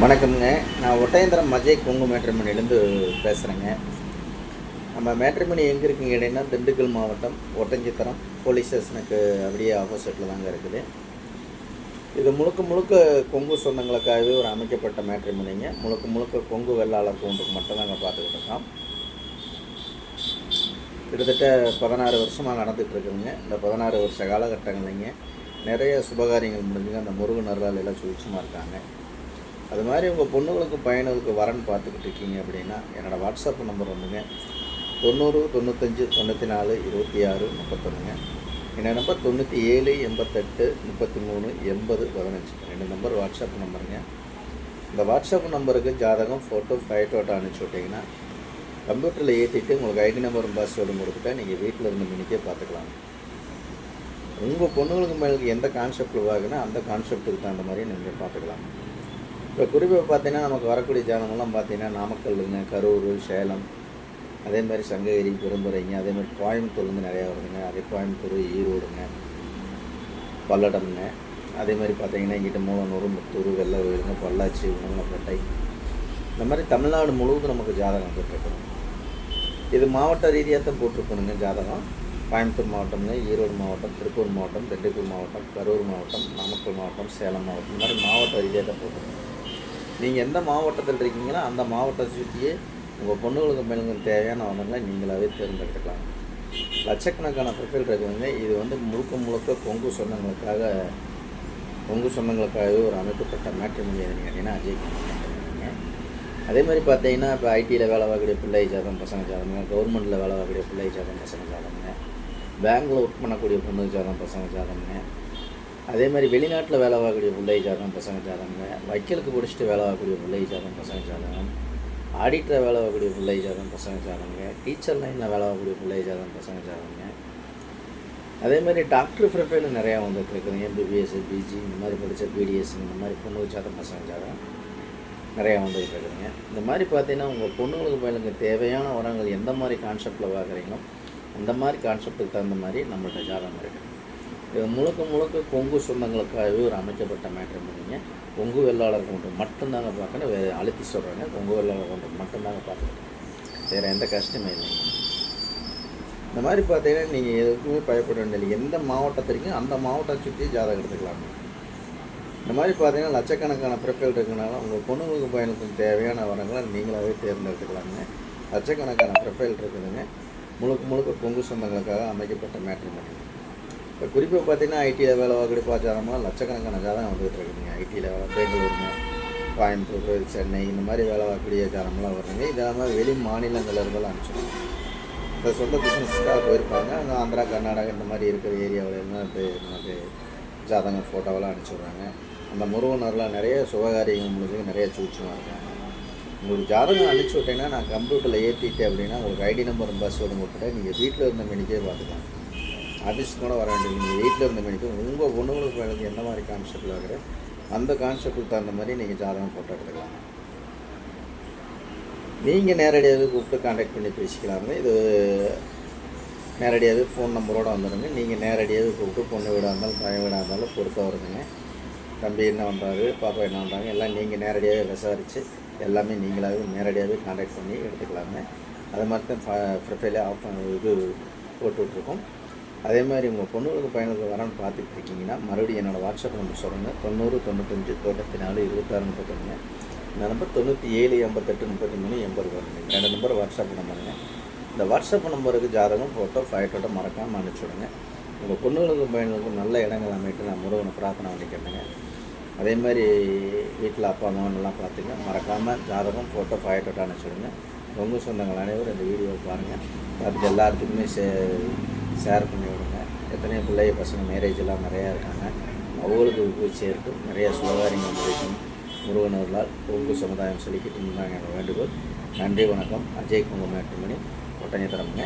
வணக்கம்ங்க. நான் ஒட்டயந்திரம் அஜய் கொங்கு மேட்ரிமணிலேருந்து பேசுகிறேங்க நம்ம மேட்ரிமணி எங்கே இருக்குங்க கேட்டிங்கன்னா திண்டுக்கல் மாவட்டம் ஒட்டஞ்சித்திரம் போலீஸ் ஸ்டேஷனுக்கு அப்படியே ஆப்போசிட்டில் தாங்க இருக்குது. இது முழுக்க முழுக்க கொங்கு சொந்தங்களுக்காகவே ஒரு அமைக்கப்பட்ட மேட்ரிமணிங்க முழுக்க முழுக்க கொங்கு வெள்ளாளர் கூண்டுக்கு மட்டும் நாங்கள் பார்த்துக்கிட்டு இருக்கோம். கிட்டத்தட்ட பதினாறு வருஷமாக நடந்துகிட்ருக்குதுங்க இந்த பதினாறு வருஷ காலகட்டங்கள்லைங்க நிறைய சுபகாரியங்கள் முடிஞ்சுங்க. அந்த முருகன் அருளால் எல்லாம் சுவிச்சமாக இருக்காங்க. அது மாதிரி உங்கள் பொண்ணுகளுக்கு பையனுக்கு வரன் பார்த்துக்கிட்டு இருக்கீங்க அப்படின்னா என்னோடய வாட்ஸ்அப் நம்பர் வந்துங்க. தொண்ணூறு தொண்ணூத்தஞ்சு தொண்ணூற்றி நாலு இருபத்தி ஆறு முப்பத்தொன்னுங்க. என்னோட நம்பர் தொண்ணூற்றி ஏழு எண்பத்தெட்டு முப்பத்தி மூணு எண்பது பதினஞ்சு. ரெண்டு நம்பர் வாட்ஸ்அப் நம்பருங்க இந்த வாட்ஸ்அப் நம்பருக்கு ஜாதகம் ஃபோட்டோ ஃபைட்டோட்டோ அனுப்பிச்சி விட்டிங்கன்னா கம்ப்யூட்டரில் ஏற்றிட்டு உங்களுக்கு ஐடி நம்பரும் பாஸ்வேர்டும் கொடுத்துட்டா நீங்கள் வீட்டில் இருந்து மினிக்கே பார்த்துக்கலாம். உங்கள் பொண்ணுங்களுக்கு மேலுக்கு எந்த கான்செப்ட் வாங்கினா அந்த கான்செப்ட்டுக்கு தகுந்த மாதிரி நீங்கள் பார்த்துக்கலாம். இப்போ குறிப்பாக பார்த்தீங்கன்னா நமக்கு வரக்கூடிய ஜானமெல்லாம் பார்த்தீங்கன்னா நாமக்கல்லுங்க கரூர் சேலம் அதே மாதிரி சங்ககிரி பெரும்புரைங்க அதே மாதிரி கோயம்புத்தூர்லேருந்து நிறையா வருதுங்க. அதே கோயம்புத்தூர் ஈரோடுங்க பல்லடம்ங்க. அதே மாதிரி பார்த்தீங்கன்னா இங்கிட்ட மூலநூறு முத்தூர் வெள்ளவீடுங்க பொள்ளாச்சி உணவப்பேட்டை இந்த மாதிரி தமிழ்நாடு முழுவதும் நமக்கு ஜாதகம் போட்டிருக்கணும் இது மாவட்ட ரீதியாக தான் போட்டிருக்கணுங்க ஜாதகம். கோயம்புத்தூர் மாவட்டம்ங்க ஈரோடு மாவட்டம் திருப்பூர் மாவட்டம் திண்டுக்கல் மாவட்டம் கரூர் மாவட்டம் நாமக்கல் மாவட்டம் சேலம் மாவட்டம். இந்த மாதிரி மாவட்ட ரீதியாக தான் போட்டிருக்கணும் நீங்கள் எந்த மாவட்டத்தில் இருக்கீங்களோ அந்த மாவட்டத்தை சுற்றியே உங்கள் பொண்ணுங்களுக்கு மேலுங்களுக்கு தேவையான வந்தங்களை நீங்களாகவே தேர்ந்தெடுத்துக்கலாம். லட்சக்கணக்கான ப்ரொஃபைல் இருக்குதுங்க. இது வந்து முழுக்க முழுக்க கொங்கு சொந்தங்களுக்காக கொங்கு சொந்தங்களுக்காகவே ஒரு அமைக்கப்பட்ட மேட்ரிமோனி எதுன்னு கேட்டிங்கன்னா அஜய் அதே மாதிரி பார்த்தீங்கன்னா இப்போ ஐடியில் வேலை பார்க்கக்கூடிய பிள்ளை ஜாதகம் பசங்க ஜாதகங்க கவர்மெண்ட்டில் வேலை பார்க்கக்கூடிய பிள்ளை ஜாதகம் பசங்க ஜாதகங்க பேங்க்கில் ஒர்க் பண்ணக்கூடிய பொண்ணு ஜாதகம் பசங்க ஜாதகங்க அதே மாதிரி வெளிநாட்டில் வேலை பார்க்கக்கூடிய பிள்ளை ஜாதகம் பசங்க ஜாதகங்க வக்கீலுக்கு பிடிச்சிட்டு வேலை பார்க்கக்கூடிய பிள்ளை ஜாதகம் பசங்க ஜாதகம் ஆடிட்டர் வேலை பார்க்கக்கூடிய பிள்ளை ஜாதகம் பசங்க ஜாதகங்க டீச்சர் லைனில் வேலை பார்க்கக்கூடிய பிள்ளை ஜாதகம் பசங்க ஜாதகங்க அதே மாதிரி டாக்டர் ப்ரொஃபைல் நிறையா வந்துட்டு இருக்குதுங்க எம்பிபிஎஸ் பிஜி இந்த மாதிரி படித்த பிடிஎஸ் இந்த மாதிரி பொண்ணு ஜாதகம் பசங்க ஜாதகம் நிறையா வந்துகிட்டு இருக்குதுங்க இந்த மாதிரி பார்த்தீங்கன்னா உங்கள் பொண்ணுங்களுக்கு பயிலுக்கு தேவையான உரங்கள் எந்த மாதிரி கான்செப்டில் பார்க்குறீங்களோ அந்த மாதிரி கான்செப்டுக்கு தகுந்த மாதிரி நம்மள்ட்ட ஜாதகம் இருக்குது முழுக்க முழுக்க கொங்கு சொந்தங்களுக்காகவே ஒரு அமைக்கப்பட்ட மேட்ரு முடியுங்க கொங்கு வெள்ளாளர் கொண்டு மட்டும்தாங்க பார்க்கணும். வேறு அழுத்தி சொல்கிறாங்க கொங்கு வெள்ளாளர் கொண்டு மட்டும்தாங்க பார்க்கணும். வேறு எந்த கஷ்டமே இல்லைங்க இந்த மாதிரி பார்த்தீங்கன்னா நீங்கள் எதுக்குமே பயப்பட வேண்டியது எந்த மாவட்டத்திற்கும் அந்த மாவட்டத்தை சுற்றி ஜாதகம் எடுத்துக்கலாம். இந்த மாதிரி பார்த்தீங்கன்னா லட்சக்கணக்கான ப்ரிஃபைல் இருக்கனால உங்கள் பொண்ணுங்களுக்கு பயணத்துக்கு தேவையான வரங்களை நீங்களாகவே தேர்ந்தெடுத்துக்கலாங்க. லட்சக்கணக்கான ப்ரிஃபைல் இருக்குதுங்க. முழுக்க முழுக்க கொங்கு சொந்தங்களுக்காக அமைக்கப்பட்ட மேட்ரு மட்டும் இப்போ குறிப்பாக பார்த்தீங்கன்னா ஐடியில் வேலை பார்க்கக்கூடிய பார்த்தாரம்னா லட்சக்கணக்கான ஜாதகம் வந்துகிட்டு இருக்குதுங்க ஐடியில் வேலை பெங்களூருங்க கோயம்புத்தூர் சென்னை இந்த மாதிரி வேலை பார்க்கக்கூடிய ஜாதகம்லாம் வருதுங்க இதெல்லாம் வெளி மாநிலங்கள் இருந்தாலும் அனுப்பிச்சிடுவோம் இப்போ சொந்த பிஸ்னஸ்க்காக போயிருப்பாங்க. அங்கே ஆந்திரா கர்நாடகா இந்த மாதிரி இருக்கிற ஏரியாவில் இருந்தால் இப்போ நமக்கு ஜாதகம் ஃபோட்டோவெல்லாம் அனுப்பிச்சி விட்றாங்க. அந்த முருகனர்லாம் நிறைய சுபகாரியங்கள் முடிஞ்சு நிறைய சூட்சமாக இருக்காங்க. உங்களுக்கு ஜாதகம் அனுப்பிச்சி விட்டீங்கன்னா நான் கம்ப்யூட்டரில் ஏற்றிட்டேன் அப்படின்னா உங்களுக்கு ஐடி நம்பர் பாஸ்வேர்டு கொடுத்துட்டேன் நீங்கள் வீட்டில் இருந்த மணிக்கே பார்த்துக்கலாம். ஆஃபீஸ்க்கு கூட வர வேண்டியது நீங்கள் வீட்டில் இருந்த மணிக்கு உங்கள் பொண்ணுங்களுக்கு எனக்கு எந்த மாதிரி கான்செப்டில் இருக்கிற அந்த கான்செப்டுக்கு தகுந்த மாதிரி நீங்கள் ஜாதகம் ஃபோட்டோ எடுத்துக்கலாம். நீங்கள் நேரடியாகவே கூப்பிட்டு காண்டாக்ட் பண்ணி பேசிக்கலாங்க. இது நேரடியாகவே ஃபோன் நம்பரோடு வந்துடுங்க நீங்கள் நேரடியாக கூப்பிட்டு பொண்ணு வீடாக இருந்தாலும் பையன் வீடாக இருந்தாலும் பொறுத்த வருதுங்க தம்பி என்ன பண்ணுறாரு பாப்பா என்ன பண்ணுறாங்க எல்லாம் நீங்கள் நேரடியாகவே விசாரித்து எல்லாமே நீங்களாகவே நேரடியாகவே காண்டாக்ட் பண்ணி எடுத்துக்கலாங்க. அது மாதிரி தான் ப்ரொஃபைலே ஆஃப் இது போட்டுட்ருக்கோம். அதே மாதிரி உங்கள் பொண்ணுகளுக்கு பையனுக்கு வரன்னு பார்த்துட்டு இருக்கீங்கன்னா மறுபடியும் என்னோடய வாட்ஸ்அப் நம்பர் சொல்லுங்கள் தொண்ணூறு தொண்ணூத்தஞ்சு தொண்ணூற்றி நாலு இருபத்தாறு முப்பத்தொன்று இந்த நம்பர் தொண்ணூற்றி ஏழு எண்பத்தெட்டு முப்பத்தி மூணு எண்பது வருங்க. ரெண்டு நம்பர் வாட்ஸ்அப் நம்பருங்க இந்த வாட்ஸ்அப் நம்பருக்கு ஜாதகம் ஃபோட்டோ ஃபைட்டோட மறக்காமல் அனுப்பிச்சி விடுங்க. உங்கள் பொண்ணுகளுக்கும் பையனுக்கும் நல்ல இடங்கள் அமைட்டு நான் முருகனை பிரார்த்தனை பண்ணிக்கிறேங்க அதே மாதிரி வீட்டில் அப்பா அம்மா பார்த்துங்க மறக்காமல் ஜாதகம் ஃபோட்டோ ஃபைட்டோட்டோ அனுப்பிச்சி விடுங்க. உங்கள் சொந்தங்கள் அனைவரும் இந்த வீடியோவை பாருங்கள் பார்த்துட்டு எல்லாத்துக்குமே சே ஷேர் பண்ணி விடுங்க. எத்தனையோ பிள்ளை பசங்க மேரேஜ் எல்லாம் நிறையா இருக்காங்க. அவங்களுக்கு உப்பு சேர்க்கும் நிறையா சுகாரியங்கள் கிடைக்கும் முருகனவர்களால் உப்பு சமுதாயம் சொல்லிக்கிட்டு இருந்தாங்க என்ற வேண்டுகோள். நன்றி வணக்கம். அஜய் குங்கு மேட்டுமணி ஒட்டனை தரமுங்க.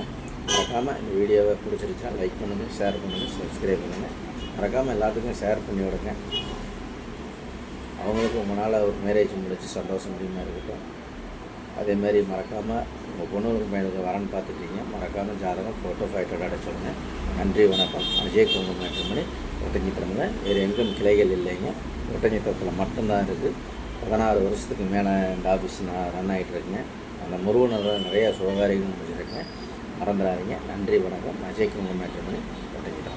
மறக்காமல் இந்த வீடியோவை பிடிச்சிருச்சுன்னா லைக் பண்ணுங்கள் ஷேர் பண்ணுங்கள் சப்ஸ்கிரைப் பண்ணுங்கள் மறக்காமல் எல்லாத்துக்கும் ஷேர் பண்ணி விடுங்க. அவங்களுக்கு உங்களால் ஒரு மேரேஜ் முடிச்சு சந்தோஷம் முடியுமா இருக்கட்டும். அதே மாதிரி மறக்காமல் உங்கள் பொண்ணு மேலே வரன்னு பார்த்துட்டீங்க மறக்காமல் ஜாதகம் ஃபோட்டோ ஃபைட்டோட அடைச்சிடுங்க நன்றி வணக்கம். அஜய் குங்கும மேட்டுமணி ஒட்டஞ்சித்திரமுங்க வேறு எங்கும் கிளைகள் இல்லைங்க. ஒட்டஞ்சித்திரத்தில் மட்டும்தான் இருக்குது பதினாறு வருஷத்துக்கு மேலே இந்த ஆஃபீஸ் நான் ரன் ஆகிட்டு அந்த முருகனில் நிறைய சுபகாரியங்கள் முடிஞ்சிருக்கேன் மறந்துடாதீங்க. நன்றி வணக்கம். அஜய் குங்கும மேட்டுமணி ஒட்டஞ்சித்திரம்